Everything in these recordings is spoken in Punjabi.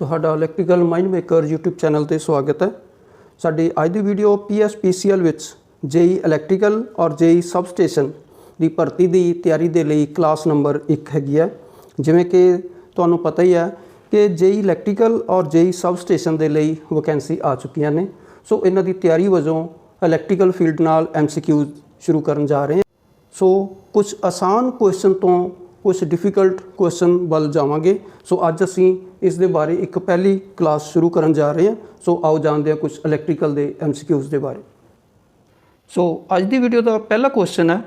ਤੁਹਾਡਾ electrical mind maker YouTube channel ਤੇ ਸਵਾਗਤ ਹੈ। ਸਾਡੀ ਅੱਜ ਦੀ ਵੀਡੀਓ PSPCL ਵਿੱਚ JEE ਇਲੈਕਟ੍ਰੀਕਲ ਔਰ JEE ਸਬਸਟੇਸ਼ਨ ਦੀ ਭਰਤੀ ਦੀ ਤਿਆਰੀ ਦੇ ਲਈ ਕਲਾਸ ਨੰਬਰ 1 ਹੈਗੀ ਹੈ। ਜਿਵੇਂ ਕਿ ਤੁਹਾਨੂੰ ਪਤਾ ਹੀ ਹੈ ਕਿ JEE ਇਲੈਕਟ੍ਰੀਕਲ ਔਰ JEE ਸਬਸਟੇਸ਼ਨ ਦੇ ਲਈ ਵੈਕੈਂਸੀ ਆ ਚੁੱਕੀਆਂ ਨੇ। ਸੋ ਇਹਨਾਂ ਦੀ ਤਿਆਰੀ ਵਜੋਂ ਇਲੈਕਟ੍ਰੀਕਲ ਫੀਲਡ ਨਾਲ MCQ ਸ਼ੁਰੂ ਕਰਨ ਜਾ ਰਹੇ ਹਾਂ। ਸੋ ਕੁਝ ਆਸਾਨ ਕੁਐਸਚਨ ਤੋਂ ਕੁਝ ਡਿਫਿਕਲਟ ਕੁਐਸਚਨ ਵੱਲ ਜਾਵਾਂਗੇ। ਸੋ ਅੱਜ ਅਸੀਂ ਇਸ ਦੇ ਬਾਰੇ ਇੱਕ ਪਹਿਲੀ ਕਲਾਸ ਸ਼ੁਰੂ ਕਰਨ ਜਾ ਰਹੇ ਹਾਂ। ਸੋ ਆਓ ਜਾਣਦੇ ਹਾਂ ਕੁਝ ਇਲੈਕਟ੍ਰੀਕਲ ਦੇ ਐਮਸੀਕਿਊਜ਼ ਦੇ ਬਾਰੇ। ਸੋ ਅੱਜ ਦੀ ਵੀਡੀਓ ਦਾ ਪਹਿਲਾ ਕੁਐਸਚਨ ਹੈ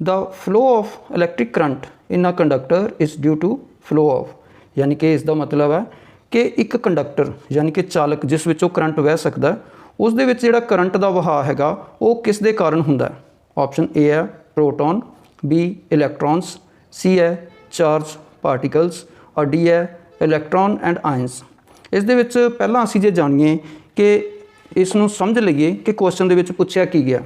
the flow of electric current in a conductor is due to flow of ਯਾਨੀ ਕਿ ਇਸ ਦਾ ਮਤਲਬ ਹੈ ਕਿ ਇੱਕ ਕੰਡਕਟਰ ਯਾਨੀ ਕਿ ਚਾਲਕ ਜਿਸ ਵਿੱਚੋਂ ਕਰੰਟ ਵਹਿ ਸਕਦਾ ਹੈ, ਉਸ ਦੇ ਵਿੱਚ ਜਿਹੜਾ ਕਰੰਟ ਦਾ ਵਹਾਅ ਹੈਗਾ ਉਹ ਕਿਸ ਦੇ ਕਾਰਨ ਹੁੰਦਾ ਹੈ? ਆਪਸ਼ਨ ਏ ਹੈ ਪ੍ਰੋਟੋਨ ਬੀ ਇਲੈਕਟ੍ਰੋਨਸ ਸੀ ਹੈ ਚਾਰਜ ਪਾਰਟੀਕਲਸ ਔਰ ਡੀ ਹੈ ਇਲੈਕਟ੍ਰੋਨ ਐਂਡ ਆਇਨਸ ਇਸ ਦੇ ਵਿੱਚ ਪਹਿਲਾਂ ਅਸੀਂ ਜੇ ਜਾਣੀਏ ਕਿ ਇਸ ਨੂੰ ਸਮਝ ਲਈਏ ਕਿ ਕੁਐਸਚਨ ਦੇ ਵਿੱਚ ਪੁੱਛਿਆ ਕੀ ਗਿਆ।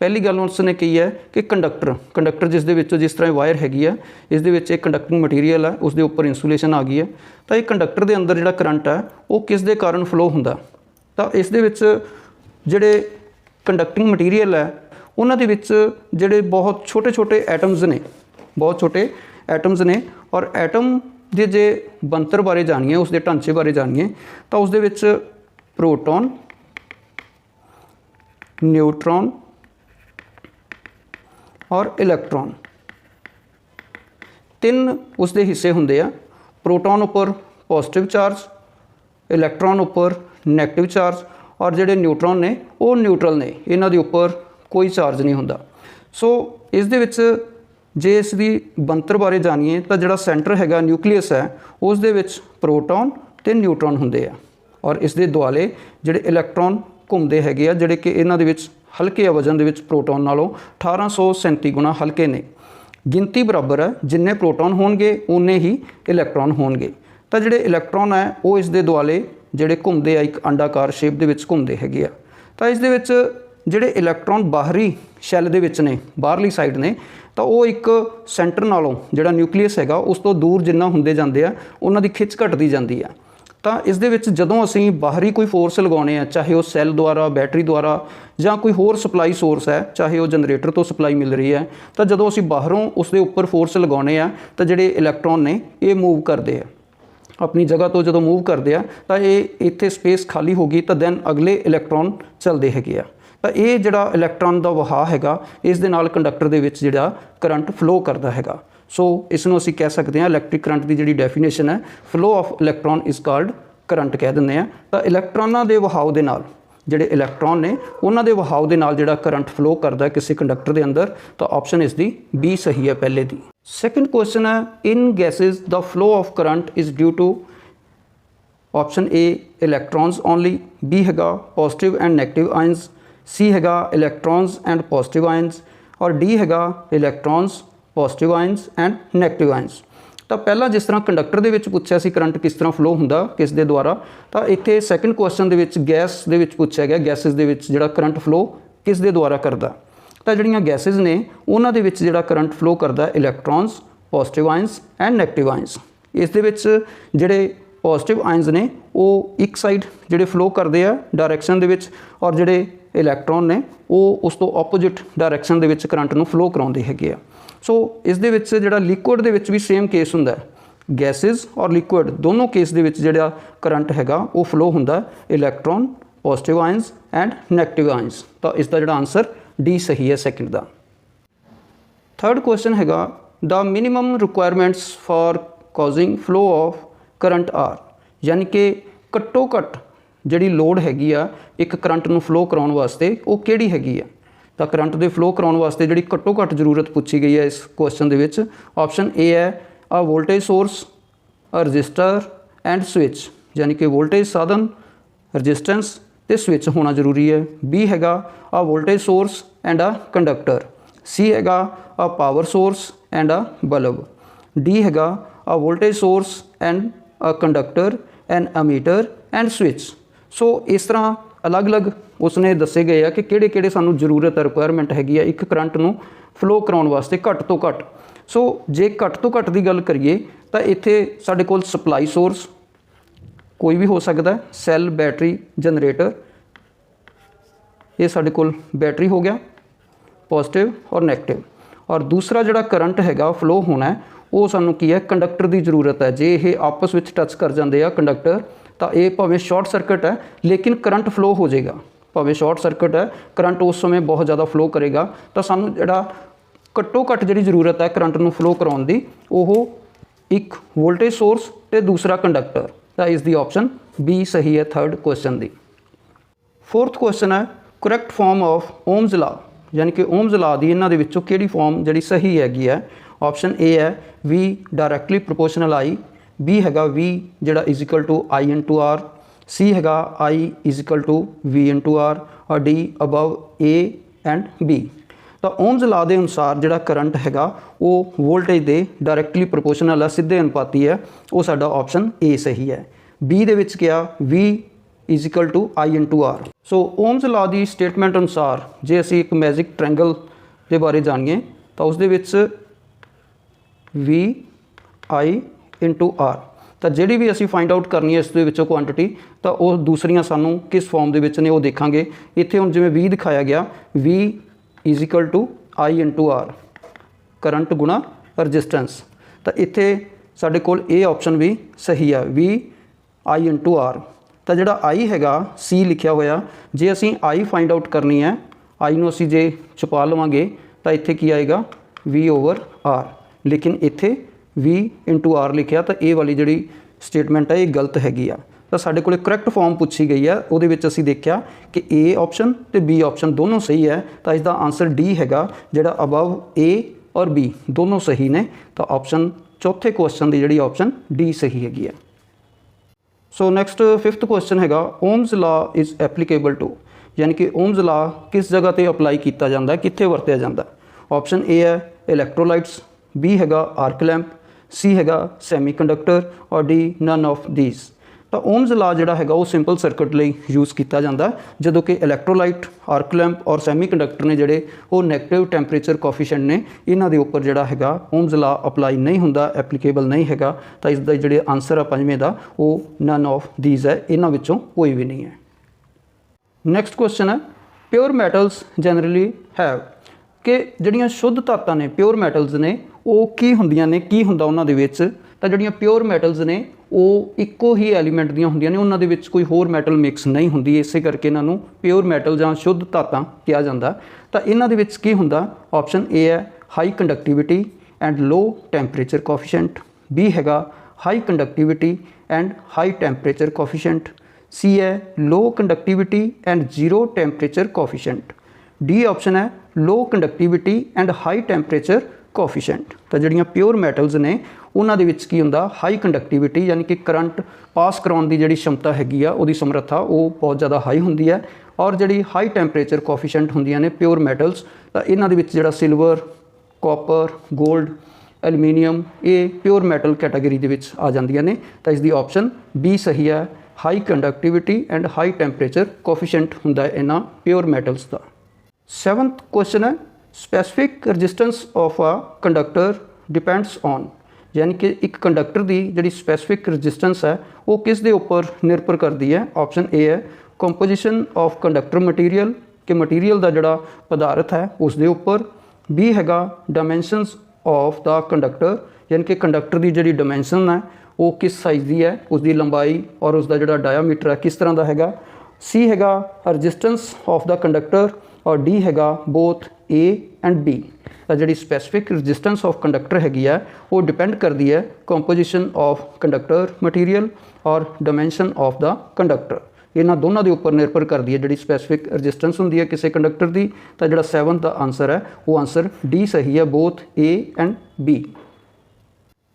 ਪਹਿਲੀ ਗੱਲ ਉਸ ਨੇ ਕਹੀ ਹੈ ਕਿ ਕੰਡਕਟਰ ਕੰਡਕਟਰ ਜਿਸ ਦੇ ਵਿੱਚੋਂ ਜਿਸ ਤਰ੍ਹਾਂ ਵਾਇਰ ਹੈਗੀ ਆ ਇਸ ਦੇ ਵਿੱਚ ਇੱਕ ਕੰਡਕਟਿੰਗ ਮਟੀਰੀਅਲ ਹੈ ਉਸ ਦੇ ਉੱਪਰ ਇਨਸੂਲੇਸ਼ਨ ਆ ਗਈ ਹੈ। ਤਾਂ ਇਹ ਕੰਡਕਟਰ ਦੇ ਅੰਦਰ ਜਿਹੜਾ ਕਰੰਟ ਹੈ, ਉਹ ਕਿਸ ਦੇ ਕਾਰਨ ਫਲੋ ਹੁੰਦਾ? ਤਾਂ ਇਸ ਦੇ ਵਿੱਚ ਜਿਹੜੇ ਕੰਡਕਟਿੰਗ ਮਟੀਰੀਅਲ ਹੈ, ਉਹਨਾਂ ਦੇ ਵਿੱਚ ਜਿਹੜੇ ਬਹੁਤ ਛੋਟੇ-ਛੋਟੇ ਐਟਮਸ ਨੇ ਬਹੁਤ ਛੋਟੇ ਐਟਮਸ ਨੇ ਔਰ ਐਟਮ ਦੇ ਜੇ ਬਣਤਰ ਬਾਰੇ ਜਾਣੀਏ ਉਸ ਦੇ ਢਾਂਚੇ ਬਾਰੇ ਜਾਣੀਏ, ਤਾਂ ਉਸ ਦੇ ਵਿੱਚ ਪ੍ਰੋਟੋਨ, ਨਿਊਟ੍ਰੋਨ ਔਰ ਇਲੈਕਟ੍ਰੋਨ। ਤਿੰਨ ਉਸ ਦੇ ਹਿੱਸੇ ਹੁੰਦੇ ਆ, ਪ੍ਰੋਟੋਨ ਉੱਪਰ ਪੋਜ਼ਿਟਿਵ ਚਾਰਜ, ਇਲੈਕਟ੍ਰੋਨ ਉੱਪਰ ਨੈਗੇਟਿਵ ਚਾਰਜ ਔਰ ਜਿਹੜੇ ਨਿਊਟ੍ਰੋਨ ਨੇ ਉਹ ਨਿਊਟਰਲ ਨੇ, ਇਹਨਾਂ ਦੇ ਉੱਪਰ ਕੋਈ ਚਾਰਜ ਨਹੀਂ ਹੁੰਦਾ। ਸੋ ਇਸ ਦੇ ਵਿੱਚ ਜੇ ਇਸ ਦੀ ਬਣਤਰ ਬਾਰੇ ਜਾਣੀਏ ਤਾਂ ਜਿਹੜਾ ਸੈਂਟਰ ਹੈਗਾ, ਨਿਊਕਲੀਅਸ ਹੈ, ਉਸ ਦੇ ਵਿੱਚ ਪ੍ਰੋਟੋਨ ਤੇ ਨਿਊਟ੍ਰੋਨ ਹੁੰਦੇ ਆ ਔਰ ਇਸ ਦੇ ਦੁਆਲੇ ਜਿਹੜੇ ਇਲੈਕਟ੍ਰੋਨ ਘੁੰਮਦੇ ਹੈਗੇ ਆ, ਜਿਹੜੇ ਕਿ ਇਹਨਾਂ ਦੇ ਵਿੱਚ ਹਲਕੇ ਆ ਵਜਨ ਦੇ ਵਿੱਚ ਪ੍ਰੋਟੋਨ ਨਾਲੋਂ 1837 ਗੁਣਾ ਹਲਕੇ ਨੇ। ਗਿਣਤੀ ਬਰਾਬਰ ਹੈ, ਜਿੰਨੇ ਪ੍ਰੋਟੋਨ ਹੋਣਗੇ ਉਨੇ ਹੀ ਇਲੈਕਟ੍ਰੋਨ ਹੋਣਗੇ। ਤਾਂ ਜਿਹੜੇ ਇਲੈਕਟ੍ਰੋਨ ਹੈ, ਉਹ ਇਸ ਦੇ ਦੁਆਲੇ ਜਿਹੜੇ ਘੁੰਮਦੇ ਆ, ਇੱਕ ਅੰਡਾਕਾਰ ਸ਼ੇਪ ਦੇ ਵਿੱਚ ਘੁੰਮਦੇ ਹੈਗੇ ਆ। ਤਾਂ ਇਸ ਦੇ ਵਿੱਚ ਜਿਹੜੇ ਇਲੈਕਟ੍ਰੋਨ ਬਾਹਰੀ ਸ਼ੈੱਲ ਦੇ ਵਿੱਚ ਨੇ, ਬਾਹਰਲੀ ਸਾਈਡ ਨੇ, ਤਾਂ ਉਹ ਇੱਕ ਸੈਂਟਰ ਨਾਲੋਂ ਜਿਹੜਾ ਨਿਊਕਲੀਅਸ ਹੈਗਾ, ਉਸ ਤੋਂ ਦੂਰ ਜਿੰਨਾ ਹੁੰਦੇ ਜਾਂਦੇ ਆ, ਉਹਨਾਂ ਦੀ ਖਿੱਚ ਘਟਦੀ ਜਾਂਦੀ ਆ। ਤਾਂ ਇਸ ਦੇ ਵਿੱਚ ਜਦੋਂ ਅਸੀਂ ਬਾਹਰੀ ਕੋਈ ਫੋਰਸ ਲਗਾਉਣੇ ਆ, ਚਾਹੇ ਉਹ ਸੈੱਲ ਦੁਆਰਾ ਬੈਟਰੀ ਦੁਆਰਾ, ਜਾਂ ਕੋਈ ਹੋਰ ਸਪਲਾਈ ਸੋਰਸ ਹੈ, ਚਾਹੇ ਉਹ ਜਨਰੇਟਰ ਤੋਂ ਸਪਲਾਈ ਮਿਲ ਰਹੀ ਹੈ, ਤਾਂ ਜਦੋਂ ਅਸੀਂ ਬਾਹਰੋਂ ਉਸ ਦੇ ਉੱਪਰ ਫੋਰਸ ਲਗਾਉਣੇ ਆ, ਤਾਂ ਜਿਹੜੇ ਇਲੈਕਟ੍ਰੋਨ ਨੇ, ਇਹ ਮੂਵ ਕਰਦੇ ਆ। ਆਪਣੀ ਜਗ੍ਹਾ ਤੋਂ ਜਦੋਂ ਮੂਵ ਕਰਦੇ ਆ, ਤਾਂ ਇਹ ਇੱਥੇ ਸਪੇਸ ਖਾਲੀ ਹੋ ਗਈ, ਤਾਂ ਦੈਨ ਅਗਲੇ ਇਲੈਕਟ੍ਰੋਨ ਚੱਲਦੇ ਹੈਗੇ ਆ। ਤਾਂ ਇਹ ਜਿਹੜਾ ਇਲੈਕਟ੍ਰੋਨ ਦਾ ਵਹਾਅ ਹੈਗਾ, ਇਸ ਦੇ ਨਾਲ ਕੰਡਕਟਰ ਦੇ ਵਿੱਚ ਜਿਹੜਾ ਕਰੰਟ ਫਲੋ ਕਰਦਾ ਹੈਗਾ। ਸੋ ਇਸ ਨੂੰ ਅਸੀਂ ਕਹਿ ਸਕਦੇ ਹਾਂ ਇਲੈਕਟ੍ਰਿਕ ਕਰੰਟ ਦੀ ਜਿਹੜੀ ਡੈਫੀਨੇਸ਼ਨ ਹੈ flow of electron is called current ਕਹਿ ਦਿੰਦੇ ਆ ਤਾਂ ਇਲੈਕਟ੍ਰੋਨਾਂ ਦੇ ਵਹਾਅ ਦੇ ਨਾਲ, ਜਿਹੜੇ ਇਲੈਕਟ੍ਰੋਨ ਨੇ, ਉਹਨਾਂ ਦੇ ਵਹਾਅ ਦੇ ਨਾਲ ਜਿਹੜਾ ਕਰੰਟ ਫਲੋ ਕਰਦਾ ਕਿਸੇ ਕੰਡਕਟਰ ਦੇ ਅੰਦਰ, ਤਾਂ ਆਪਸ਼ਨ ਇਸ ਦੀ ਬੀ ਸਹੀ ਹੈ ਪਹਿਲੇ ਦੀ। ਸੈਕੰਡ ਕੁਐਸਚਨ ਹੈ in gases the flow of current is due to option A electrons only B ਹੈਗਾ positive and negative ions C ਹੈਗਾ ਇਲੈਕਟ੍ਰੋਨਸ ਐਂਡ ਪੋਜ਼ਿਟਿਵ ਆਇਨਸ ਔਰ ਡੀ ਹੈਗਾ electrons positive ions and negative ions ਤਾਂ ਪਹਿਲਾਂ ਜਿਸ ਤਰ੍ਹਾਂ ਕੰਡਕਟਰ ਦੇ ਵਿੱਚ ਪੁੱਛਿਆ ਸੀ ਕਰੰਟ ਕਿਸ ਤਰ੍ਹਾਂ ਫਲੋ ਹੁੰਦਾ, ਕਿਸ ਦੇ ਦੁਆਰਾ, ਤਾਂ ਇੱਥੇ ਸੈਕੰਡ ਕੁਐਸਚਨ ਦੇ ਵਿੱਚ ਗੈਸ ਦੇ ਵਿੱਚ ਪੁੱਛਿਆ ਗਿਆ ਗੈਸਸ ਦੇ ਵਿੱਚ ਜਿਹੜਾ ਕਰੰਟ ਫਲੋ ਕਿਸ ਦੇ ਦੁਆਰਾ ਕਰਦਾ। ਤਾਂ ਜਿਹੜੀਆਂ ਗੈਸਸ ਨੇ, ਉਹਨਾਂ ਦੇ ਵਿੱਚ ਜਿਹੜਾ ਕਰੰਟ ਫਲੋ ਕਰਦਾ electrons positive ions and negative ions ਇਸ ਦੇ ਵਿੱਚ ਜਿਹੜੇ ਪੋਜ਼ਿਟਿਵ ਆਇਨਸ ਨੇ, ਉਹ ਇੱਕ ਸਾਈਡ ਜਿਹੜੇ ਫਲੋ ਕਰਦੇ ਆ ਡਾਇਰੈਕਸ਼ਨ ਦੇ ਵਿੱਚ, ਔਰ ਜਿਹੜੇ ਇਲੈਕਟ੍ਰੋਨ ਨੇ, ਉਹ ਉਸ ਤੋਂ ਆਪੋਜ਼ਿਟ ਡਾਇਰੈਕਸ਼ਨ ਦੇ ਵਿੱਚ ਕਰੰਟ ਨੂੰ ਫਲੋ ਕਰਾਉਂਦੇ ਹੈਗੇ ਆ। ਸੋ ਇਸ ਦੇ ਵਿੱਚ ਜਿਹੜਾ ਲਿਕੁਇਡ ਦੇ ਵਿੱਚ ਵੀ ਸੇਮ ਕੇਸ ਹੁੰਦਾ ਹੈ। ਗੈਸਸ ਔਰ ਲਿਕੁਇਡ ਦੋਨੋਂ ਕੇਸ ਦੇ ਵਿੱਚ ਜਿਹੜਾ ਕਰੰਟ ਹੈਗਾ, ਉਹ ਫਲੋ ਹੁੰਦਾ electron positive ions and negative ions ਤਾਂ ਇਸ ਦਾ ਜਿਹੜਾ ਆਨਸਰ ਡੀ ਸਹੀ ਹੈ ਸੈਕਿੰਡ ਦਾ। ਥਰਡ ਕੁਐਸਚਨ ਹੈਗਾ the minimum requirements for causing flow of current are ਯਾਨੀ ਕਿ ਘੱਟੋ ਘੱਟ ਜਿਹੜੀ ਲੋਡ ਹੈਗੀ ਆ ਇੱਕ ਕਰੰਟ ਨੂੰ ਫਲੋ ਕਰਾਉਣ ਵਾਸਤੇ, ਉਹ ਕਿਹੜੀ ਹੈਗੀ ਆ? ਤਾਂ ਕਰੰਟ ਦੇ ਫਲੋ ਕਰਾਉਣ ਵਾਸਤੇ ਜਿਹੜੀ ਘੱਟੋ ਘੱਟ ਜ਼ਰੂਰਤ ਪੁੱਛੀ ਗਈ ਹੈ ਇਸ ਕੁਐਸਚਨ ਦੇ ਵਿੱਚ ਆਪਸ਼ਨ ਏ ਹੈ, a voltage source a resistor and switch ਯਾਨੀ ਕਿ ਵੋਲਟੇਜ ਸਾਧਨ ਰਜਿਸਟੈਂਸ ਤੇ ਸਵਿਚ ਹੋਣਾ ਜ਼ਰੂਰੀ ਹੈ। ਬੀ ਹੈਗਾ, a voltage source and a conductor C ਹੈਗਾ, a power source and a bulb D ਹੈਗਾ, a voltage source and a conductor and ammeter and switch so ਇਸ ਤਰ੍ਹਾਂ ਅਲੱਗ-ਅਲੱਗ ਉਸਨੇ ਦੱਸੇ ਗਏ ਆ ਕਿ ਕਿਹੜੇ-ਕਿਹੜੇ ਸਾਨੂੰ ਜ਼ਰੂਰਤ ਹੈ ਰਿਕੁਆਇਰਮੈਂਟ ਹੈਗੀ ਆ, ਇੱਕ ਕਰੰਟ ਨੂੰ ਫਲੋ ਕਰਾਉਣ ਵਾਸਤੇ ਘੱਟ ਤੋਂ ਘੱਟ। ਸੋ ਜੇ ਘੱਟ ਤੋਂ ਘੱਟ ਦੀ ਗੱਲ ਕਰੀਏ, ਤਾਂ ਇੱਥੇ ਸਾਡੇ ਕੋਲ ਸਪਲਾਈ ਸੋਰਸ ਕੋਈ ਵੀ ਹੋ ਸਕਦਾ ਸੈੱਲ ਬੈਟਰੀ ਜਨਰੇਟਰ ਇਹ ਸਾਡੇ ਕੋਲ ਬੈਟਰੀ ਹੋ ਗਿਆ ਪੋਜ਼ਿਟਿਵ ਔਰ 네ਗੇਟਿਵ ਔਰ ਦੂਸਰਾ ਜਿਹੜਾ ਕਰੰਟ ਹੈਗਾ ਫਲੋ ਹੋਣਾ, ਉਹ ਸਾਨੂੰ ਕੀ ਹੈ ਕੰਡਕਟਰ ਦੀ ਜ਼ਰੂਰਤ ਹੈ। ਜੇ ਇਹ ਆਪਸ ਵਿੱਚ ਟੱਚ ਕਰ ਜਾਂਦੇ ਆ ਕੰਡਕਟਰ ਤਾਂ ਇਹ ਭਾਵੇਂ ਸ਼ਾਰਟ ਸਰਕਟ ਹੈ, ਲੇਕਿਨ ਕਰੰਟ ਫਲੋ ਹੋ ਜਾਏਗਾ। ਭਾਵੇਂ ਸ਼ਾਰਟ ਸਰਕਟ ਹੈ, ਕਰੰਟ ਉਸ ਸਮੇਂ ਬਹੁਤ ਜ਼ਿਆਦਾ ਫਲੋ ਕਰੇਗਾ। ਤਾਂ ਸਾਨੂੰ ਜਿਹੜਾ ਘੱਟੋ ਘੱਟ ਜਿਹੜੀ ਜ਼ਰੂਰਤ ਹੈ ਕਰੰਟ ਨੂੰ ਫਲੋ ਕਰਾਉਣ ਦੀ, ਉਹ ਇੱਕ ਵੋਲਟੇਜ ਸੋਰਸ ਤੇ ਦੂਸਰਾ ਕੰਡਕਟਰ ਤਾਂ ਇਸ ਦੀ ਆਪਸ਼ਨ ਬੀ ਸਹੀ ਹੈ ਥਰਡ ਕੁਐਸਚਨ ਦੀ। ਫੋਰਥ ਕੁਐਸਚਨ ਹੈ correct form of Ohm's law ਯਾਨੀ ਕਿ ਓਮਸ ਲਾ ਦੀ ਇਹਨਾਂ ਦੇ ਵਿੱਚੋਂ ਕਿਹੜੀ ਫਾਰਮ ਜਿਹੜੀ ਸਹੀ ਹੈਗੀ ਹੈ ਆਪਸ਼ਨ ਏ ਹੈ, V directly proportional I B ਹੈਗਾ V ਜਿਹੜਾ is equal to I into R, C ਹੈਗਾ I is equal to V into R, ਔਰ D above A and B ਤਾਂ ਓਮਸ ਲਾ ਦੇ ਅਨੁਸਾਰ ਜਿਹੜਾ ਕਰੰਟ ਹੈਗਾ, ਉਹ ਵੋਲਟੇਜ ਦੇ ਡਾਇਰੈਕਟਲੀ ਪ੍ਰੋਪੋਰਸ਼ਨਲ ਹੈ ਸਿੱਧੇ ਅਨੁਪਾਤੀ ਹੈ, ਉਹ ਸਾਡਾ ਆਪਸ਼ਨ A ਸਹੀ ਹੈ। B ਦੇ ਵਿੱਚ ਕਿਹਾ V is equal to I into R so Ohm's law the statement ਅਨੁਸਾਰ ਜੇ ਅਸੀਂ ਇੱਕ ਮੈਜਿਕ ਟ੍ਰਾਇੰਗਲ ਦੇ ਬਾਰੇ ਜਾਣੀਏ, ਤਾਂ ਉਸ ਦੇ ਵਿੱਚ V, I R. ਤਾਂ ਜਿਹੜੀ ਵੀ ਅਸੀਂ ਫਾਈਂਡ ਆਊਟ ਕਰਨੀ ਹੈ ਇਸ ਦੇ ਵਿੱਚੋਂ ਕੁਆਂਟੀਟੀ ਤਾਂ ਉਹ ਦੂਸਰੀਆਂ ਸਾਨੂੰ ਕਿਸ ਫਾਰਮ ਦੇ ਵਿੱਚ ਨੇ ਉਹ ਦੇਖਾਂਗੇ। ਇੱਥੇ ਹੁਣ ਜਿਵੇਂ V ਦਿਖਾਇਆ ਗਿਆ, V is equal to I into R, current ਗੁਣਾ ਰੈਜ਼ਿਸਟੈਂਸ। ਤਾਂ ਇੱਥੇ ਸਾਡੇ ਕੋਲ ਇਹ ਆਪਸ਼ਨ ਵੀ ਸਹੀ ਹੈ V I into R ਤਾਂ ਜਿਹੜਾ I ਹੈਗਾ, C ਲਿਖਿਆ ਹੋਇਆ, ਜੇ ਅਸੀਂ I ਫਾਈਂਡ ਆਊਟ ਕਰਨੀ ਹੈ, I ਨੂੰ ਅਸੀਂ ਜੇ ਛੁਪਾ ਲਵਾਂਗੇ, ਤਾਂ ਇੱਥੇ ਕੀ ਆਏਗਾ? V ਓਵਰ R ਲੇਕਿਨ ਇੱਥੇ V into R ਲਿਖਿਆ, ਤਾਂ ਇਹ ਵਾਲੀ ਜਿਹੜੀ ਸਟੇਟਮੈਂਟ ਹੈ ਇਹ ਗਲਤ ਹੈਗੀ ਆ। ਤਾਂ ਸਾਡੇ ਕੋਲੇ ਕਰੈਕਟ ਫਾਰਮ ਪੁੱਛੀ ਗਈ ਹੈ ਉਹਦੇ ਵਿੱਚ ਅਸੀਂ ਦੇਖਿਆ ਕਿ A ਆਪਸ਼ਨ ਤੇ B ਆਪਸ਼ਨ ਦੋਨੋਂ ਸਹੀ ਹੈ, ਤਾਂ ਇਸ ਦਾ ਆਨਸਰ D ਹੈਗਾ, ਜਿਹੜਾ ਅਬਵ A ਔਰ B ਦੋਨੋਂ ਸਹੀ ਨੇ, ਤਾਂ ਆਪਸ਼ਨ ਚੌਥੇ ਕੁਐਸਚਨ ਦੀ ਜਿਹੜੀ ਆਪਸ਼ਨ D ਸਹੀ ਹੈਗੀ ਹੈ ਸੋ ਨੈਕਸਟ ਫਿਫਥ ਕੁਐਸਚਨ ਹੈਗਾ Ohm's law is applicable to ਯਾਨੀ ਕਿ ਓਮਸ ਲਾ ਕਿਸ ਜਗ੍ਹਾ ਤੇ ਅਪਲਾਈ ਕੀਤਾ ਜਾਂਦਾ ਹੈ, ਕਿੱਥੇ ਵਰਤਿਆ ਜਾਂਦਾ ਆਪਸ਼ਨ ਏ ਹੈ ਇਲੈਕਟ੍ਰੋਲਾਈਟਸ ਬੀ ਹੈਗਾ ਆਰਕ ਲੈਂਪ ਸੀ ਹੈਗਾ ਸੈਮੀਕੰਡਕਟਰ ਔਰ ਡੀ ਨਨ ਆਫ ਥੀਸ ਤਾਂ ਓਮਸ ਲਾ ਜਿਹੜਾ ਹੈਗਾ ਉਹ ਸਿੰਪਲ ਸਰਕਟ ਲਈ ਯੂਜ਼ ਕੀਤਾ ਜਾਂਦਾ ਜਦੋਂ ਕਿ ਇਲੈਕਟ੍ਰੋਲਾਈਟ ਆਰਕ ਲੈਂਪ ਔਰ ਸੈਮੀਕੰਡਕਟਰ ਨੇ ਜਿਹੜੇ ਉਹ 네ਗੇਟਿਵ ਟੈਂਪਰੇਚਰ ਕੋਫੀਸ਼ੀਐਂਟ ਨੇ, ਇਹਨਾਂ ਦੇ ਉੱਪਰ ਜਿਹੜਾ ਹੈਗਾ ਓਮਸ ਲਾ ਅਪਲਾਈ ਨਹੀਂ ਹੁੰਦਾ ਐਪਲੀਕੇਬਲ ਨਹੀਂ ਹੈਗਾ, ਤਾਂ ਇਸ ਦਾ ਜਿਹੜੇ ਆਨਸਰ ਆ ਪੰਜਵੇਂ ਦਾ, ਉਹ ਨਨ ਆਫ ਥੀਸ ਹੈ, ਇਹਨਾਂ ਵਿੱਚੋਂ ਕੋਈ ਵੀ ਨਹੀਂ ਹੈ। ਨੈਕਸਟ ਕੁਐਸਚਨ ਹੈ ਪਿਓਰ ਮੈਟਲਸ ਜਨਰਲੀ ਹੈਵ ਕਿ ਜਿਹੜੀਆਂ ਸ਼ੁੱਧ ਧਾਤਾਂ ਨੇ ਪਿਓਰ ਮੈਟਲਸ ਨੇ ਉਹ ਕੀ ਹੁੰਦੀਆਂ ਨੇ, ਕੀ ਹੁੰਦਾ ਉਹਨਾਂ ਦੇ ਵਿੱਚ? ਤਾਂ ਜਿਹੜੀਆਂ ਪਿਓਰ ਮੈਟਲਸ ਨੇ, ਉਹ ਇੱਕੋ ਹੀ ਐਲੀਮੈਂਟ ਦੀਆਂ ਹੁੰਦੀਆਂ ਨੇ, ਉਹਨਾਂ ਦੇ ਵਿੱਚ ਕੋਈ ਹੋਰ ਮੈਟਲ ਮਿਕਸ ਨਹੀਂ ਹੁੰਦੀ, ਇਸੇ ਕਰਕੇ ਇਹਨਾਂ ਨੂੰ ਪਿਓਰ ਮੈਟਲ ਜਾਂ ਸ਼ੁੱਧ ਧਾਤਾਂ ਕਿਹਾ ਜਾਂਦਾ। ਤਾਂ ਇਹਨਾਂ ਦੇ ਵਿੱਚ ਕੀ ਹੁੰਦਾ? ਆਪਸ਼ਨ ਏ ਹੈ high conductivity and low temperature coefficient B ਹੈਗਾ high conductivity and high temperature coefficient C ਹੈ low conductivity and zero temperature coefficient D option ਹੈ low conductivity and high temperature coefficient ਤਾਂ ਜਿਹੜੀਆਂ ਪਿਓਰ ਮੈਟਲਸ ਨੇ, ਉਹਨਾਂ ਦੇ ਵਿੱਚ ਕੀ ਹੁੰਦਾ? ਹਾਈ ਕੰਡਕਟਿਵਿਟੀ ਯਾਨੀ ਕਿ ਕਰੰਟ ਪਾਸ ਕਰਾਉਣ ਦੀ ਜਿਹੜੀ ਸ਼ਮਤਾ ਹੈਗੀ ਆ, ਉਹਦੀ ਸਮਰੱਥਾ, ਉਹ ਬਹੁਤ ਜ਼ਿਆਦਾ ਹਾਈ ਹੁੰਦੀ ਹੈ। ਔਰ ਜਿਹੜੀ ਹਾਈ ਟੈਂਪਰੇਚਰ ਕੋਫੀਸ਼ੀਐਂਟ ਹੁੰਦੀਆਂ ਨੇ ਪਿਓਰ ਮੈਟਲਸ ਤਾਂ ਇਹਨਾਂ ਦੇ ਵਿੱਚ ਜਿਹੜਾ ਸਿਲਵਰ ਕਾਪਰ 골ਡ ਐਲੂਮੀਨੀਅਮ ਇਹ ਪਿਓਰ ਮੈਟਲ ਕੈਟਾਗਰੀ ਦੇ ਵਿੱਚ ਆ ਜਾਂਦੀਆਂ ਨੇ। ਤਾਂ ਇਸ ਦੀ ਆਪਸ਼ਨ ਬੀ ਸਹੀ ਹੈ। High conductivity and high temperature coefficient ਹੁੰਦਾ ਹੈ ਇਹਨਾਂ ਪਿਓਰ ਮੈਟਲਸ ਦਾ। ਸੈਵਨਥ ਕੁਐਸਚਨ ਹੈ specific resistance of a conductor depends on, ਯਾਨੀ ਕਿ ਇੱਕ ਕੰਡਕਟਰ ਦੀ ਜਿਹੜੀ ਸਪੈਸਿਫਿਕ ਰੈਜ਼ਿਸਟੈਂਸ ਹੈ, ਉਹ ਕਿਸ ਦੇ ਉੱਪਰ ਨਿਰਭਰ ਕਰਦੀ ਹੈ? ਆਪਸ਼ਨ ਏ ਹੈ ਕੰਪੋਜੀਸ਼ਨ ਆਫ ਕੰਡਕਟਰ ਮਟੀਰੀਅਲ ਕਿ ਮਟੀਰੀਅਲ ਦਾ ਜਿਹੜਾ ਪਦਾਰਥ ਹੈ, ਉਸ ਦੇ ਉੱਪਰ। ਬੀ ਹੈਗਾ ਡਾਈਮੈਂਸ਼ਨਸ ਆਫ ਦਾ ਕੰਡਕਟਰ ਯਾਨੀ ਕਿ ਕੰਡਕਟਰ ਦੀ ਜਿਹੜੀ ਡਾਈਮੈਂਸ਼ਨ ਹੈ, ਉਹ ਕਿਸ ਸਾਈਜ਼ ਦੀ ਹੈ, ਉਸ ਦੀ ਲੰਬਾਈ ਔਰ ਉਸ ਦਾ ਜਿਹੜਾ ਡਾਇਆਮੀਟਰ ਹੈ, ਕਿਸ ਤਰ੍ਹਾਂ ਦਾ ਹੈਗਾ। ਸੀ ਹੈਗਾ ਰੈਜ਼ਿਸਟੈਂਸ ਆਫ ਦਾ ਕੰਡਕਟਰ ਔਰ ਡੀ ਹੈਗਾ ਬੋਥ A ਐਂਡ B ਤਾਂ ਜਿਹੜੀ ਸਪੈਸਿਫਿਕ ਰੈਜ਼ਿਸਟੈਂਸ ਆਫ ਕੰਡਕਟਰ ਹੈਗੀ ਹੈ ਉਹ ਡਿਪੈਂਡ ਕਰਦੀ ਹੈ ਕੰਪੋਜੀਸ਼ਨ ਆਫ ਕੰਡਕਟਰ ਮਟੀਰੀਅਲ ਔਰ ਡਾਈਮੈਂਸ਼ਨ ਆਫ ਦਾ ਕੰਡਕਟਰ ਇਹਨਾਂ ਦੋਨਾਂ ਦੇ ਉੱਪਰ ਨਿਰਭਰ ਕਰਦੀ ਹੈ ਜਿਹੜੀ ਸਪੈਸਿਫਿਕ ਰੈਜ਼ਿਸਟੈਂਸ ਹੁੰਦੀ ਹੈ ਕਿਸੇ ਕੰਡਕਟਰ ਦੀ। ਤਾਂ ਜਿਹੜਾ 7th ਦਾ ਆਨਸਰ ਹੈ, ਉਹ ਆਨਸਰ ਡੀ ਸਹੀ ਹੈ both A and B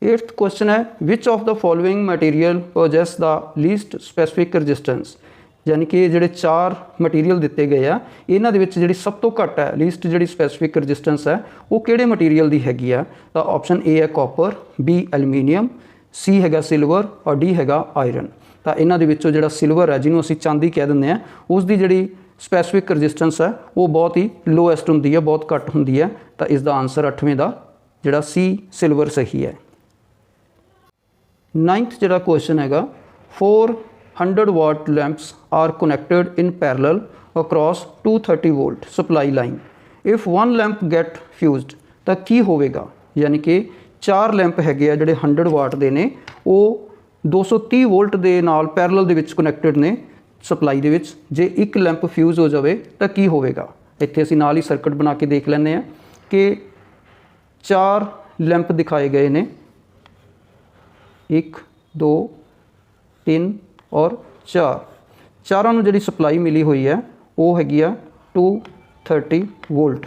8th question ਹੈ, which of the following material possess the least specific resistance? ਯਾਨੀ ਕਿ ਜਿਹੜੇ ਚਾਰ ਮਟੀਰੀਅਲ ਦਿੱਤੇ ਗਏ ਆ, ਇਹਨਾਂ ਦੇ ਵਿੱਚ ਜਿਹੜੀ ਸਭ ਤੋਂ ਘੱਟ ਹੈ ਲੀਸਟ ਜਿਹੜੀ ਸਪੈਸੀਫਿਕ ਰੈਜ਼ਿਸਟੈਂਸ ਹੈ, ਉਹ ਕਿਹੜੇ ਮਟੀਰੀਅਲ ਦੀ ਹੈਗੀ ਆ? ਤਾਂ ਆਪਸ਼ਨ ਏ ਹੈ ਕਾਪਰ ਬੀ ਐਲੂਮੀਨੀਅਮ ਸੀ ਹੈਗਾ ਸਿਲਵਰ ਔਰ ਡੀ ਹੈਗਾ ਆਇਰਨ ਤਾਂ ਇਹਨਾਂ ਦੇ ਵਿੱਚੋਂ ਜਿਹੜਾ ਸਿਲਵਰ ਹੈ, ਜਿਹਨੂੰ ਅਸੀਂ ਚਾਂਦੀ ਕਹਿ ਦਿੰਦੇ ਆ ਉਸ ਦੀ ਜਿਹੜੀ ਸਪੈਸੀਫਿਕ ਰੈਜ਼ਿਸਟੈਂਸ ਹੈ, ਉਹ ਬਹੁਤ ਹੀ ਲੋਐਸਟ ਹੁੰਦੀ ਹੈ, ਬਹੁਤ ਘੱਟ ਹੁੰਦੀ ਹੈ। ਤਾਂ ਇਸ ਦਾ ਆਨਸਰ 8ਵੇਂ ਦਾ ਜਿਹੜਾ ਸੀ ਸਿਲਵਰ ਸਹੀ ਹੈ। ਨਾਈਨਥ ਜਿਹੜਾ ਕੁਐਸਚਨ ਹੈਗਾ 4 100 watt lamps are connected in parallel across 230 volt supply line if one lamp get fused, ਤਾਂ ਕੀ ਹੋਵੇਗਾ? ਯਾਨੀ ਕਿ ਚਾਰ ਲੈਂਪ ਹੈਗੇ ਆ ਜਿਹੜੇ 100 ਵਾਟ ਦੇ ਨੇ, ਉਹ 230 ਵੋਲਟ ਦੇ ਨਾਲ ਪੈਰਲਲ ਦੇ ਵਿੱਚ ਕਨੈਕਟਡ ਨੇ ਸਪਲਾਈ ਦੇ ਵਿੱਚ। ਜੇ ਇੱਕ ਲੈਂਪ ਫਿਊਜ਼ ਹੋ ਜਾਵੇ, ਤਾਂ ਕੀ ਹੋਵੇਗਾ? ਇੱਥੇ ਅਸੀਂ ਨਾਲ ਹੀ ਸਰਕਟ ਬਣਾ ਕੇ ਦੇਖ ਲੈਂਦੇ ਆ ਕਿ ਚਾਰ ਲੈਂਪ ਦਿਖਾਏ ਗਏ ਨੇ। 1 2 3 ਔਰ 4 ਚਾਰਾਂ ਨੂੰ ਜਿਹੜੀ ਸਪਲਾਈ ਮਿਲੀ ਹੋਈ ਹੈ, ਉਹ ਹੈਗੀ ਆ 230 ਵੋਲਟ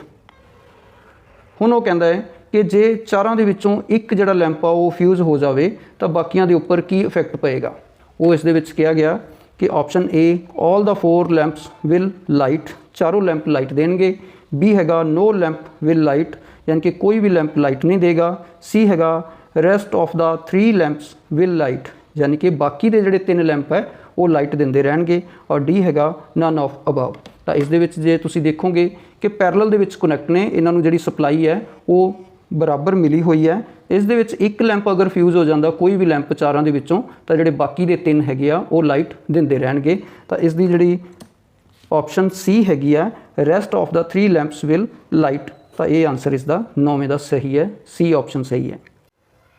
ਹੁਣ ਉਹ ਕਹਿੰਦਾ ਹੈ ਕਿ ਜੇ ਚਾਰਾਂ ਦੇ ਵਿੱਚੋਂ ਇੱਕ ਜਿਹੜਾ ਲੈਂਪ ਆ, ਉਹ ਫਿਊਜ਼ ਹੋ ਜਾਵੇ, ਤਾਂ ਬਾਕੀਆਂ ਦੇ ਉੱਪਰ ਕੀ ਇਫੈਕਟ ਪਏਗਾ? ਉਹ ਇਸ ਦੇ ਵਿੱਚ ਕਿਹਾ ਗਿਆ ਕਿ option A, all the four lamps will light ਚਾਰੋਂ ਲੈਂਪ ਲਾਈਟ ਦੇਣਗੇ। B ਹੈਗਾ ਨੋ ਲੈਂਪ ਵਿਲ ਲਾਈਟ ਯਾਨੀ ਕਿ ਕੋਈ ਵੀ ਲੈਂਪ ਲਾਈਟ ਨਹੀਂ ਦੇਗਾ। C ਹੈਗਾ rest of the three lamps will light ਯਾਨੀ ਕਿ ਬਾਕੀ ਦੇ ਜਿਹੜੇ ਤਿੰਨ ਲੈਂਪ ਹੈ, ਉਹ ਲਾਈਟ ਦਿੰਦੇ ਰਹਿਣਗੇ ਔਰ ਡੀ ਹੈਗਾ ਨਨ of above. ਤਾਂ ਇਸ ਦੇ ਵਿੱਚ ਜੇ ਤੁਸੀਂ ਦੇਖੋਗੇ ਕਿ ਪੈਰਲਲ ਦੇ ਵਿੱਚ ਕਨੈਕਟ ਨੇ, ਇਹਨਾਂ ਨੂੰ ਜਿਹੜੀ ਸਪਲਾਈ ਹੈ, ਉਹ ਬਰਾਬਰ ਮਿਲੀ ਹੋਈ ਹੈ। ਇਸ ਦੇ ਵਿੱਚ ਇੱਕ ਲੈਂਪ ਅਗਰ ਫਿਊਜ਼ ਹੋ ਜਾਂਦਾ ਕੋਈ ਵੀ ਲੈਂਪ ਚਾਰਾਂ ਦੇ ਵਿੱਚੋਂ, ਤਾਂ ਜਿਹੜੇ ਬਾਕੀ ਦੇ ਤਿੰਨ ਹੈਗੇ ਆ, ਉਹ ਲਾਈਟ ਦਿੰਦੇ ਰਹਿਣਗੇ। ਤਾਂ ਇਸ ਦੀ ਜਿਹੜੀ ਆਪਸ਼ਨ ਸੀ ਹੈਗੀ ਆ rest of the 3 lamps will light ਤਾਂ ਇਹ ਆਨਸਰ ਇਸ ਦਾ ਨੌਵੇਂ ਦਾ ਸਹੀ ਹੈ ਸੀ ਆਪਸ਼ਨ ਸਹੀ ਹੈ।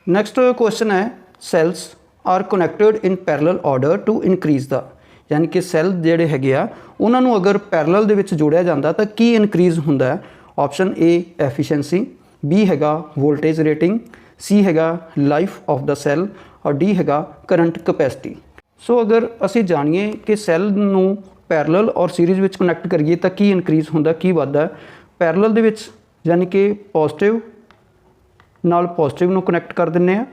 ਨੈਕਸਟ ਕੁਐਸਚਨ ਹੈ cells are connected in parallel order to increase the ਯਾਨੀ ਕਿ ਸੈੱਲ ਜਿਹੜੇ ਹੈਗੇ ਆ, ਉਹਨਾਂ ਨੂੰ ਅਗਰ ਪੈਰਲਲ ਦੇ ਵਿੱਚ ਜੋੜਿਆ ਜਾਂਦਾ ਤਾਂ ਕੀ ਇਨਕਰੀਜ਼ ਹੁੰਦਾ ਹੈ? ਆਪਸ਼ਨ A ਐਫੀਸ਼ੀਐਂਸੀ B ਹੈਗਾ ਵੋਲਟੇਜ ਰੇਟਿੰਗ C ਹੈਗਾ ਲਾਈਫ ਆਫ ਦਾ ਸੈੱਲ ਔਰ D ਹੈਗਾ ਕਰੰਟ ਕਪੈਸਿਟੀ ਸੋ ਅਗਰ ਅਸੀਂ ਜਾਣੀਏ ਕਿ ਸੈੱਲ ਨੂੰ ਪੈਰਲਲ ਔਰ ਸੀਰੀਜ਼ ਵਿੱਚ ਕਨੈਕਟ ਕਰੀਏ ਤਾਂ ਕੀ ਇਨਕਰੀਜ਼ ਹੁੰਦਾ, ਕੀ ਵੱਧਦਾ ਪੈਰਲਲ ਦੇ ਵਿੱਚ ਯਾਨੀ ਕਿ ਪੋਜ਼ਿਟਿਵ ਨਾਲ ਪੋਜ਼ਿਟਿਵ ਨੂੰ ਕਨੈਕਟ ਕਰ ਦਿੰਨੇ ਆ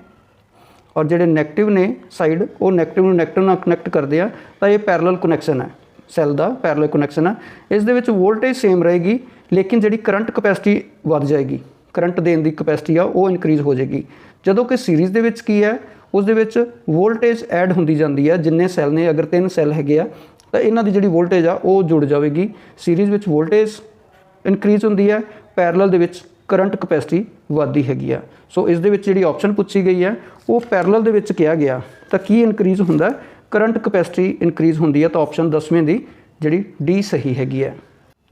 ਔਰ ਜਿਹੜੇ 네ਗੇਟਿਵ ਨੇ ਸਾਈਡ ਉਹ 네ਗੇਟਿਵ ਨੂੰ 네ਗੇਟਿਵ ਨਾਲ ਕਨੈਕਟ ਕਰਦੇ ਆ, ਤਾਂ ਇਹ ਪੈਰਲਲ ਕਨੈਕਸ਼ਨ ਹੈ ਸੈੱਲ ਦਾ ਪੈਰਲਲ ਕਨੈਕਸ਼ਨ ਹੈ। ਇਸ ਦੇ ਵਿੱਚ ਵੋਲਟੇਜ ਸੇਮ ਰਹੇਗੀ, ਲੇਕਿਨ ਜਿਹੜੀ ਕਰੰਟ ਕਪੈਸਿਟੀ ਵੱਧ ਜਾਏਗੀ ਕਰੰਟ ਦੇਣ ਦੀ ਕਪੈਸਿਟੀ ਆ, ਉਹ ਇਨਕਰੀਜ਼ ਹੋ ਜਾਏਗੀ। ਜਦੋਂ ਕਿ ਸੀਰੀਜ਼ ਦੇ ਵਿੱਚ ਕੀ ਹੈ, ਉਸ ਦੇ ਵਿੱਚ ਵੋਲਟੇਜ ਐਡ ਹੁੰਦੀ ਜਾਂਦੀ ਹੈ ਜਿੰਨੇ ਸੈੱਲ ਨੇ, ਅਗਰ ਤਿੰਨ ਸੈੱਲ ਹੈਗੇ ਆ, ਤਾਂ ਇਹਨਾਂ ਦੀ ਜਿਹੜੀ ਵੋਲਟੇਜ ਆ, ਉਹ ਜੁੜ ਜਾਵੇਗੀ। ਸੀਰੀਜ਼ ਵਿੱਚ ਵੋਲਟੇਜ ਇਨਕਰੀਜ਼ ਹੁੰਦੀ ਹੈ ਪੈਰਲਲ ਦੇ ਵਿੱਚ ਕਰੰਟ ਕਪੈਸਿਟੀ ਵੱਧਦੀ ਹੈਗੀ ਆ। ਸੋ ਇਸ ਦੇ ਵਿੱਚ ਜਿਹੜੀ ਆਪਸ਼ਨ ਪੁੱਛੀ ਗਈ ਹੈ, ਉਹ ਪੈਰਲਲ ਦੇ ਵਿੱਚ ਕਿਹਾ ਗਿਆ। ਤਾਂ ਕੀ ਇਨਕਰੀਜ਼ ਹੁੰਦਾ? ਕਰੰਟ ਕਪੈਸਿਟੀ ਇਨਕਰੀਜ਼ ਹੁੰਦੀ ਹੈ ਤਾਂ ਆਪਸ਼ਨ 10ਵੇਂ ਦੀ ਜਿਹੜੀ ਡੀ ਸਹੀ ਹੈਗੀ ਹੈ।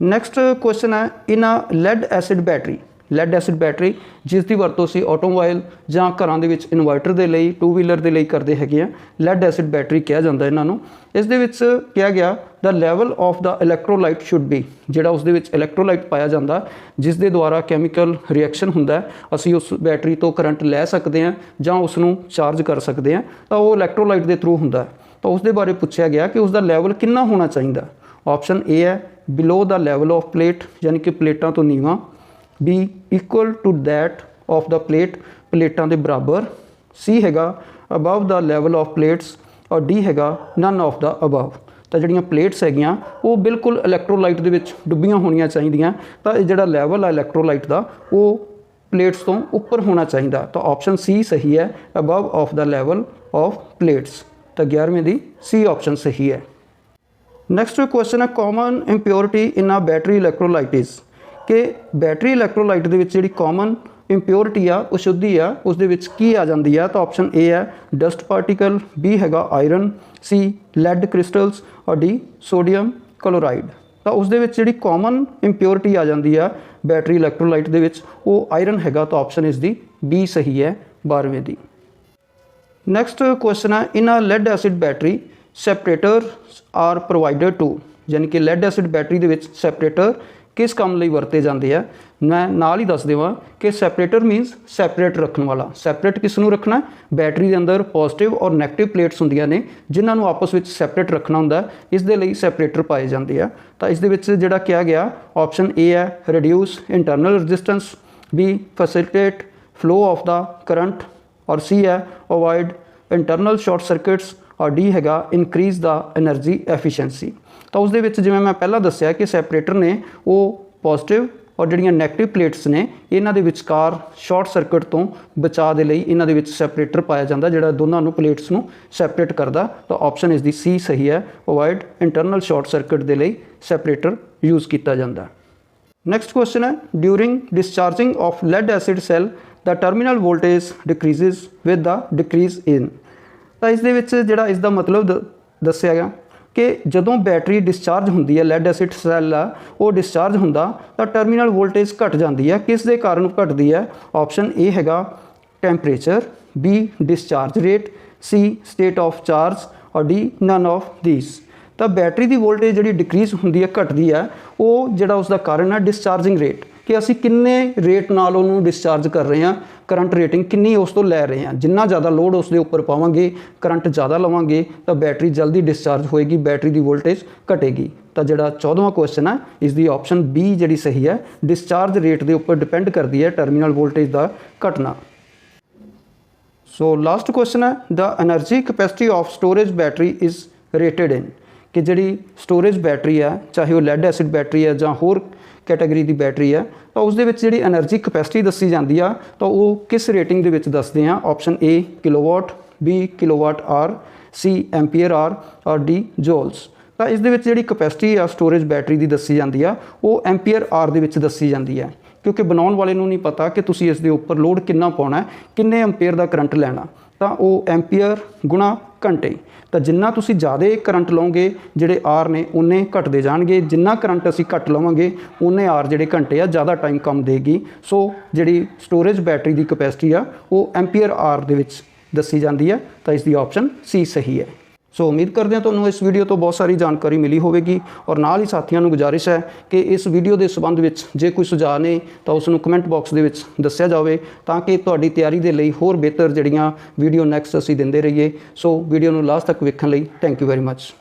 ਨੈਕਸਟ ਕੁਐਸਚਨ ਹੈ in a lead acid battery lead acid battery ਜਿਸ ਦੀ ਵਰਤੋਂ ਅਸੀਂ ਆਟੋਮੋਬਾਈਲ ਜਾਂ ਘਰਾਂ ਦੇ ਵਿੱਚ ਇਨਵਰਟਰ ਦੇ ਲਈ ਟੂ ਵੀਲਰ ਦੇ ਲਈ ਕਰਦੇ ਹੈਗੇ ਆ ਲੈਡ ਐਸਿਡ ਬੈਟਰੀ ਕਿਹਾ ਜਾਂਦਾ ਇਹਨਾਂ ਨੂੰ। ਇਸ ਦੇ ਵਿੱਚ ਕਿਹਾ ਗਿਆ the level of the electrolyte should be ਜਿਹੜਾ ਉਸ ਦੇ ਵਿੱਚ ਇਲੈਕਟ੍ਰੋਲਾਈਟ ਪਾਇਆ ਜਾਂਦਾ, ਜਿਸ ਦੇ ਦੁਆਰਾ ਕੈਮੀਕਲ ਰਿਐਕਸ਼ਨ ਹੁੰਦਾ ਅਸੀਂ ਉਸ ਬੈਟਰੀ ਤੋਂ ਕਰੰਟ ਲੈ ਸਕਦੇ ਹਾਂ ਜਾਂ ਉਸ ਨੂੰ ਚਾਰਜ ਕਰ ਸਕਦੇ ਹਾਂ। ਤਾਂ ਉਹ ਇਲੈਕਟ੍ਰੋਲਾਈਟ ਦੇ ਥਰੂ ਹੁੰਦਾ ਤਾਂ ਉਸ ਦੇ ਬਾਰੇ ਪੁੱਛਿਆ ਗਿਆ ਕਿ ਉਸ ਦਾ ਲੈਵਲ ਕਿੰਨਾ ਹੋਣਾ ਚਾਹੀਦਾ। ਆਪਸ਼ਨ A ਹੈ below the level of plate ਯਾਨੀ ਕਿ ਪਲੇਟਾਂ ਤੋਂ ਨੀਵਾਂ। B equal to that of the plate ਪਲੇਟਾਂ ਦੇ ਬਰਾਬਰ। C ਹੈਗਾ above the level of plates ਔਰ D ਹੈਗਾ ਨਨ ਆਫ ਦਾ ਅਬਵ ਤਾਂ ਜਿਹੜੀਆਂ ਪਲੇਟਸ ਹੈਗੀਆਂ, ਉਹ ਬਿਲਕੁਲ ਇਲੈਕਟ੍ਰੋਲਾਈਟ ਦੇ ਵਿੱਚ ਡੁੱਬੀਆਂ ਹੋਣੀਆਂ ਚਾਹੀਦੀਆਂ। ਤਾਂ ਇਹ ਜਿਹੜਾ ਲੈਵਲ ਆ ਇਲੈਕਟ੍ਰੋਲਾਈਟ ਦਾ, ਉਹ ਪਲੇਟਸ ਤੋਂ ਉੱਪਰ ਹੋਣਾ ਚਾਹੀਦਾ। ਤਾਂ ਆਪਸ਼ਨ ਸੀ ਸਹੀ ਹੈ above of the level of plates ਤਾਂ 11ਵੇਂ ਦੀ ਸੀ ਆਪਸ਼ਨ ਸਹੀ ਹੈ। ਨੈਕਸਟ ਕੁਐਸਚਨ ਹੈ common impurity in a battery electrolyte is ਕਿ ਬੈਟਰੀ ਇਲੈਕਟ੍ਰੋਲਾਈਟ ਦੇ ਵਿੱਚ ਜਿਹੜੀ ਕਾਮਨ ਇੰਪਿਉਰਿਟੀ ਆ ਅਸ਼ੁੱਧੀ ਆ ਉਸ ਦੇ ਵਿੱਚ ਕੀ ਆ ਜਾਂਦੀ ਆ? ਤਾਂ ਆਪਸ਼ਨ A ਹੈ ਡਸਟ ਪਾਰਟੀਕਲ B ਹੈਗਾ ਆਇਰਨ C ਲੈਡ ਕ੍ਰਿਸਟਲਸ ਔਰ D ਸੋਡੀਅਮ ਕਲੋਰਾਈਡ ਤਾਂ ਉਸ ਦੇ ਵਿੱਚ ਜਿਹੜੀ ਕਾਮਨ ਇੰਪਿਉਰਿਟੀ ਆ ਜਾਂਦੀ ਆ ਬੈਟਰੀ ਇਲੈਕਟ੍ਰੋਲਾਈਟ ਦੇ ਵਿੱਚ, ਉਹ ਆਇਰਨ ਹੈਗਾ, ਤਾਂ ਆਪਸ਼ਨ ਇਸ ਦੀ B ਸਹੀ ਹੈ 12ਵੇਂ ਦੀ। ਨੈਕਸਟ ਕੁਐਸਚਨ ਹੈ in a lead acid battery separators are provided to ਯਾਨੀ ਕਿ ਲੈਡ ਐਸਿਡ ਬੈਟਰੀ ਦੇ ਵਿੱਚ ਸੈਪਰੇਟਰ ਕਿਸ ਕੰਮ ਲਈ ਵਰਤੇ ਜਾਂਦੇ ਆ, ਮੈਂ ਨਾਲ ਹੀ ਦੱਸ ਦੇਵਾਂ ਕਿ ਸੈਪਰੇਟਰ ਮੀਨਸ ਸੈਪਰੇਟ ਰੱਖਣ ਵਾਲਾ। ਸੈਪਰੇਟ ਕਿਸ ਨੂੰ ਰੱਖਣਾ? ਬੈਟਰੀ ਦੇ ਅੰਦਰ ਪੋਜ਼ਿਟਿਵ ਔਰ 네ਗੇਟਿਵ ਪਲੇਟਸ ਹੁੰਦੀਆਂ ਨੇ, ਜਿਨ੍ਹਾਂ ਨੂੰ ਆਪਸ ਵਿੱਚ ਸੈਪਰੇਟ ਰੱਖਣਾ ਹੁੰਦਾ, ਇਸ ਦੇ ਲਈ ਸੈਪਰੇਟਰ ਪਾਏ ਜਾਂਦੇ ਆ। ਤਾਂ ਇਸ ਦੇ ਵਿੱਚ ਜਿਹੜਾ ਕਿਹਾ ਗਿਆ ਆਪਸ਼ਨ ਏ ਹੈ reduce internal resistance B facilitate flow of the current ਔਰ ਸੀ ਹੈ ਅਵੋਇਡ ਇੰਟਰਨਲ ਸ਼ਾਰਟ ਸਰਕਟਸ ਔਰ ਡੀ ਹੈਗਾ ਇਨਕਰੀਜ਼ ਦਾ એનર્ਜੀ ਐਫੀਸ਼ੀਐਂਸੀ ਤਾਂ ਉਸ ਦੇ ਵਿੱਚ ਜਿਵੇਂ ਮੈਂ ਪਹਿਲਾਂ ਦੱਸਿਆ ਕਿ ਸੈਪਰੇਟਰ ਨੇ ਉਹ ਪੋਜ਼ਿਟਿਵ ਔਰ ਜਿਹੜੀਆਂ 네ਗੇਟਿਵ ਪਲੇਟਸ ਨੇ, ਇਹਨਾਂ ਦੇ ਵਿਚਕਾਰ ਸ਼ਾਰਟ ਸਰਕਟ ਤੋਂ ਬਚਾਅ ਦੇ ਲਈ ਇਹਨਾਂ ਦੇ ਵਿੱਚ ਸੈਪਰੇਟਰ ਪਾਇਆ ਜਾਂਦਾ, ਜਿਹੜਾ ਦੋਨਾਂ ਨੂੰ ਪਲੇਟਸ ਨੂੰ ਸੈਪਰੇਟ ਕਰਦਾ। ਤਾਂ ਆਪਸ਼ਨ ਇਸ ਦੀ ਸੀ ਸਹੀ ਹੈ ਅਵੋਇਡ ਇੰਟਰਨਲ ਸ਼ਾਰਟ ਸਰਕਟ ਦੇ ਲਈ ਸੈਪਰੇਟਰ ਯੂਜ਼ ਕੀਤਾ ਜਾਂਦਾ। ਨੈਕਸਟ question ਹੈ during discharging of lead acid cell the terminal voltage decreases with the decrease in ਤਾਂ ਇਸ ਦੇ ਵਿੱਚ ਜਿਹੜਾ ਇਸ ਦਾ ਮਤਲਬ ਦ- ਦੱਸਿਆ ਗਿਆ ਕਿ ਜਦੋਂ ਬੈਟਰੀ ਡਿਸਚਾਰਜ ਹੁੰਦੀ ਹੈ ਲੈਡ ਐਸਿਡ ਸੈੱਲ ਆ, ਉਹ ਡਿਸਚਾਰਜ ਹੁੰਦਾ, ਤਾਂ ਟਰਮੀਨਲ ਵੋਲਟੇਜ ਘਟ ਜਾਂਦੀ ਹੈ। ਕਿਸ ਦੇ ਕਾਰਨ ਘਟਦੀ ਹੈ? ਆਪਸ਼ਨ ਏ ਹੈਗਾ temperature B discharge rate C state of charge ਔਰ ਡੀ ਨਨ ਆਫ ਥੀਸ ਤਾਂ ਬੈਟਰੀ ਦੀ ਵੋਲਟੇਜ ਜਿਹੜੀ ਡਿਕਰੀਜ਼ ਹੁੰਦੀ ਹੈ, ਘਟਦੀ ਹੈ, ਉਹ ਜਿਹੜਾ ਉਸ ਦਾ ਕਾਰਨ ਹੈ ਡਿਸਚਾਰਜਿੰਗ ਰੇਟ ਕਿ ਅਸੀਂ ਕਿੰਨੇ ਰੇਟ ਨਾਲ ਉਹਨੂੰ ਡਿਸਚਾਰਜ ਕਰ ਰਹੇ ਹਾਂ ਕਰੰਟ ਰੇਟਿੰਗ ਕਿੰਨੀ ਉਸ ਤੋਂ ਲੈ ਰਹੇ ਹਾਂ। ਜਿੰਨਾ ਜ਼ਿਆਦਾ ਲੋਡ ਉਸ ਦੇ ਉੱਪਰ ਪਾਵਾਂਗੇ ਕਰੰਟ ਜ਼ਿਆਦਾ ਲਵਾਂਗੇ, ਤਾਂ ਬੈਟਰੀ ਜਲਦੀ ਡਿਸਚਾਰਜ ਹੋਏਗੀ ਬੈਟਰੀ ਦੀ ਵੋਲਟੇਜ ਘਟੇਗੀ। ਤਾਂ ਜਿਹੜਾ 14ਵਾਂ ਕੁਐਸਚਨ ਹੈ ਇਸ ਦੀ ਆਪਸ਼ਨ B ਜਿਹੜੀ ਸਹੀ ਹੈ ਡਿਸਚਾਰਜ ਰੇਟ ਦੇ ਉੱਪਰ ਡਿਪੈਂਡ ਕਰਦੀ ਹੈ ਟਰਮੀਨਲ ਵੋਲਟੇਜ ਦਾ ਘਟਨਾ। ਸੋ ਲਾਸਟ ਕੁਐਸਚਨ ਹੈ the energy capacity of storage battery is rated in ਕਿ ਜਿਹੜੀ ਸਟੋਰੇਜ ਬੈਟਰੀ ਹੈ, ਚਾਹੇ ਉਹ ਲੈਡ ਐਸਿਡ ਬੈਟਰੀ ਹੈ ਜਾਂ ਹੋਰ ਕੈਟਾਗਰੀ ਦੀ ਬੈਟਰੀ ਹੈ ਤਾਂ ਉਸ ਦੇ ਵਿੱਚ ਜਿਹੜੀ એનર્ਜੀ ਕਪੈਸਿਟੀ ਦੱਸੀ ਜਾਂਦੀ ਆ, ਤਾਂ ਉਹ ਕਿਸ ਰੇਟਿੰਗ ਦੇ ਵਿੱਚ ਦੱਸਦੇ ਆ? Option A kilowatt B kilowatt hour C ampere hour hour D joules ਤਾਂ ਇਸ ਦੇ ਵਿੱਚ ਜਿਹੜੀ ਕਪੈਸਿਟੀ ਆ ਸਟੋਰੇਜ ਬੈਟਰੀ ਦੀ ਦੱਸੀ ਜਾਂਦੀ ਆ, ਉਹ ਐਂਪੀਅਰ ਆਰ ਦੇ ਵਿੱਚ ਦੱਸੀ ਜਾਂਦੀ ਹੈ ਕਿਉਂਕਿ ਬਣਾਉਣ ਵਾਲੇ ਨੂੰ ਨਹੀਂ ਪਤਾ ਕਿ ਤੁਸੀਂ ਇਸ ਦੇ ਉੱਪਰ ਲੋਡ ਕਿੰਨਾ ਪਾਉਣਾ ਹੈ, ਕਿੰਨੇ ਐਂਪੀਅਰ ਦਾ ਕਰੰਟ ਲੈਣਾ। ਤਾਂ ਉਹ ਐਂਪੀਅਰ ਗੁਣਾ ਘੰਟੇ, ਤਾਂ ਜਿੰਨਾ ਤੁਸੀਂ ਜ਼ਿਆਦਾ ਕਰੰਟ ਲਓਗੇ, ਜਿਹੜੇ ਆਰ ਨੇ ਉਨੇ ਘਟਦੇ ਜਾਣਗੇ। ਜਿੰਨਾ ਕਰੰਟ ਅਸੀਂ ਘੱਟ ਲਵਾਂਗੇ ਉਨੇ ਆਰ ਜਿਹੜੇ ਘੰਟੇ ਆ, ਜ਼ਿਆਦਾ ਟਾਈਮ ਕੰਮ ਦੇਗੀ। ਸੋ ਜਿਹੜੀ ਸਟੋਰੇਜ ਬੈਟਰੀ ਦੀ ਕਪੈਸਿਟੀ ਆ, ਉਹ ਐਂਪੀਅਰ ਆਰ ਦੇ ਵਿੱਚ ਦੱਸੀ ਜਾਂਦੀ ਹੈ ਤਾਂ ਇਸ ਦੀ ਆਪਸ਼ਨ ਸੀ ਸਹੀ ਹੈ। ਸੋ ਉਮੀਦ ਕਰਦੇ ਹਾਂ ਤੁਹਾਨੂੰ ਇਸ ਵੀਡੀਓ ਤੋਂ ਬਹੁਤ ਸਾਰੀ ਜਾਣਕਾਰੀ ਮਿਲੀ ਹੋਵੇਗੀ ਔਰ ਨਾਲ ਹੀ ਸਾਥੀਆਂ ਨੂੰ ਗੁਜ਼ਾਰਿਸ਼ ਹੈ ਕਿ ਇਸ ਵੀਡੀਓ ਦੇ ਸੰਬੰਧ ਵਿੱਚ ਜੇ ਕੋਈ ਸੁਝਾਅ ਨੇ ਤਾਂ ਉਸ ਨੂੰ ਕਮੈਂਟ ਬਾਕਸ ਦੇ ਵਿੱਚ ਦੱਸਿਆ ਜਾਵੇ ਤਾਂ ਕਿ ਤੁਹਾਡੀ ਤਿਆਰੀ ਦੇ ਲਈ ਹੋਰ ਬਿਹਤਰ ਜਿਹੜੀਆਂ ਵੀਡੀਓ ਨੈਕਸਟ ਅਸੀਂ ਦਿੰਦੇ ਰਹੀਏ। ਸੋ ਵੀਡੀਓ ਨੂੰ ਲਾਸਟ ਤੱਕ ਵੇਖਣ ਲਈ ਥੈਂਕ ਯੂ ਵੈਰੀ ਮੱਚ